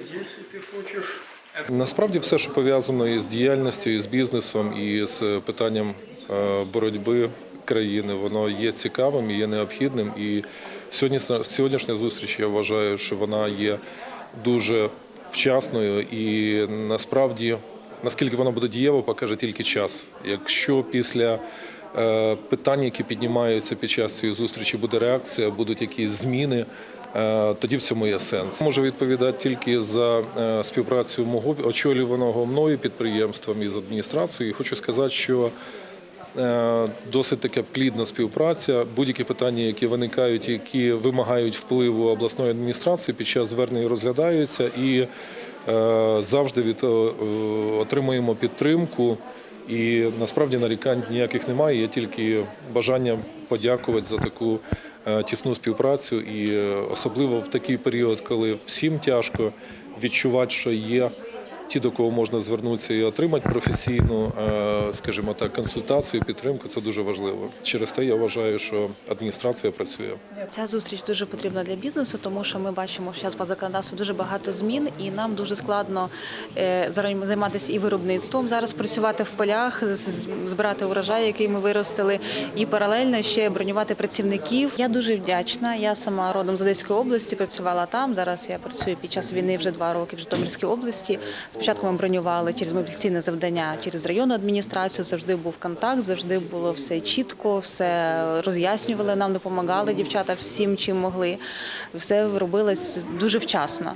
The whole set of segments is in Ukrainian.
Если ты хочешь... Насправді все, що пов'язано із діяльністю, і з бізнесом, і з питанням е, боротьби країни, воно є цікавим, і є необхідним. І сьогодні, сьогоднішня зустріч, я вважаю, що вона є дуже вчасною і насправді, наскільки вона буде дієво, покаже тільки час. Якщо після е, питань, які піднімаються під час цієї зустрічі, буде реакція, будуть якісь зміни. Е, Тоді в цьому є сенс. Можу відповідати тільки за е, співпрацю мого очолюваного мною підприємством і з адміністрацією. Хочу сказати, що е, досить така плідна співпраця. Будь-які питання, які виникають, які вимагають впливу обласної адміністрації, під час звернення розглядаються і завжди від отримуємо підтримку. І насправді нарікань ніяких немає. Є тільки бажання подякувати за таку тісну співпрацю, і е, особливо в такий період, коли всім тяжко відчувати, що є ті, до кого можна звернутися і отримати професійну, е, скажімо так, консультацію, підтримку. Це дуже важливо. Через те я вважаю, що адміністрація працює. Ця зустріч дуже потрібна для бізнесу, тому що ми бачимо, що зараз по законодавству дуже багато змін, і нам дуже складно е, зараз займатися і виробництвом, зараз працювати в полях, збирати урожай, який ми виростили, і паралельно ще бронювати працівників. Я дуже вдячна. Я сама родом з Одеської області, працювала там. Зараз я працюю під час війни вже два роки в Житомирській області. Спочатку ми бронювали через мобілізаційне завдання, через районну адміністрацію. Завжди був контакт, завжди було все чітко, все роз'яснювали нам, допомагали дівчата всім, чим могли. Все робилось дуже вчасно.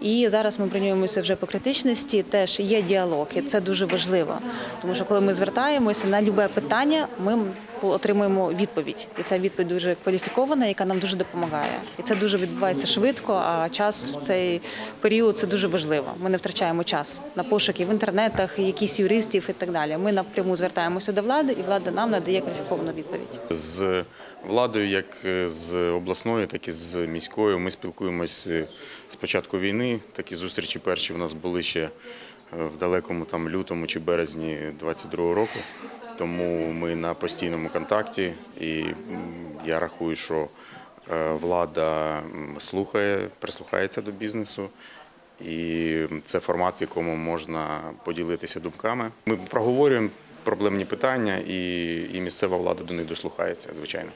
І зараз ми бронюємося вже по критичності. Теж є діалог, і це дуже важливо. Тому що коли ми звертаємося на любе питання, ми отримуємо відповідь, і ця відповідь дуже кваліфікована, яка нам дуже допомагає. І це дуже відбувається швидко. А час в цей період це дуже важливо. Ми не втрачаємо час на пошуки в інтернетах, якісь юристів і так далі. Ми напряму звертаємося до влади, і влада нам надає кваліфіковану відповідь. З владою, як з обласною, так і з міською. Ми спілкуємось з початку війни. Такі зустрічі перші в нас були ще в далекому там лютому чи березні 22-го року. Тому ми на постійному контакті, і я рахую, що е, влада слухає, прислухається до бізнесу. І це формат, в якому можна поділитися думками. Ми проговорюємо проблемні питання, і, і місцева влада до них дослухається, звичайно.